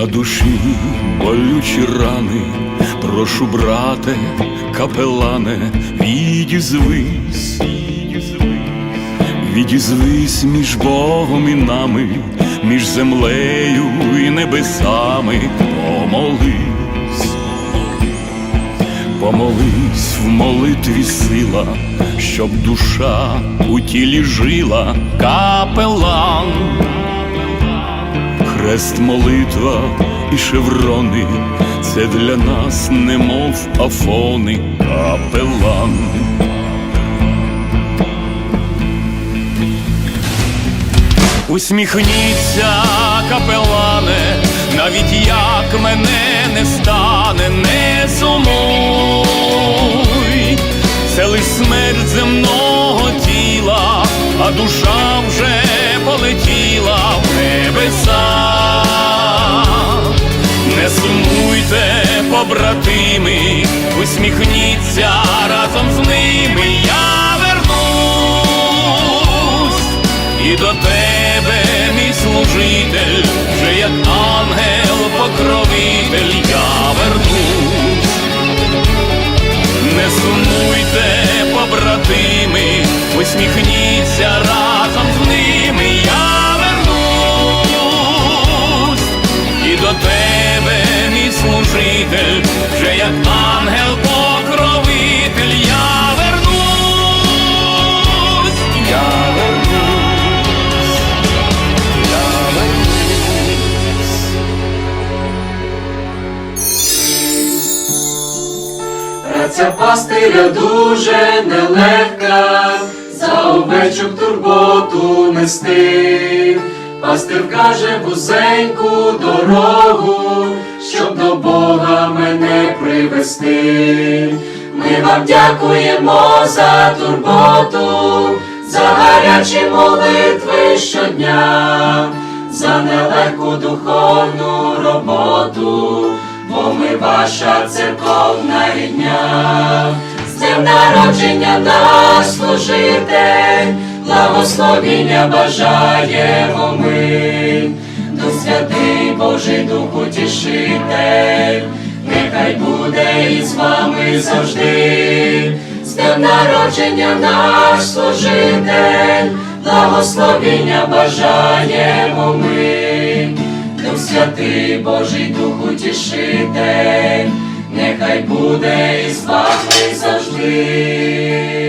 На душі болючі рани, прошу, брате, капелане, відізвись, відізвись між Богом і нами, між землею і небесами, помолись, помолись в молитві сила, щоб душа у тілі жила, капелан. Хрест, молитва і шеврони, це для нас немов афони, капелан. Усміхніться, капелане, навіть як мене не стане, не сумуй, це лиш смерть земного тіла, а душа побратими, усміхніться разом з ними, я вернусь і до тебе, мій служитель, вже як ангел-покровитель, Праця пастиря дуже нелегка, за овечок турботу нести. Пастир каже вузеньку дорогу, щоб до Бога мене привести. Ми вам дякуємо за турботу, за гарячі молитви щодня, за нелегку духовну роботу бо ми ваша церковна з днем народження наш служитель, благословіння бажаємо ми, Дух святий Божий Дух утішитель, нехай буде із вами завжди, з днем народження наш служитель, благословіння бажаємо ми. Дух святий Божий Дух утішитель, нехай буде і вами завжди,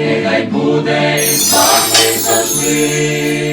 нехай буде і вами завжди.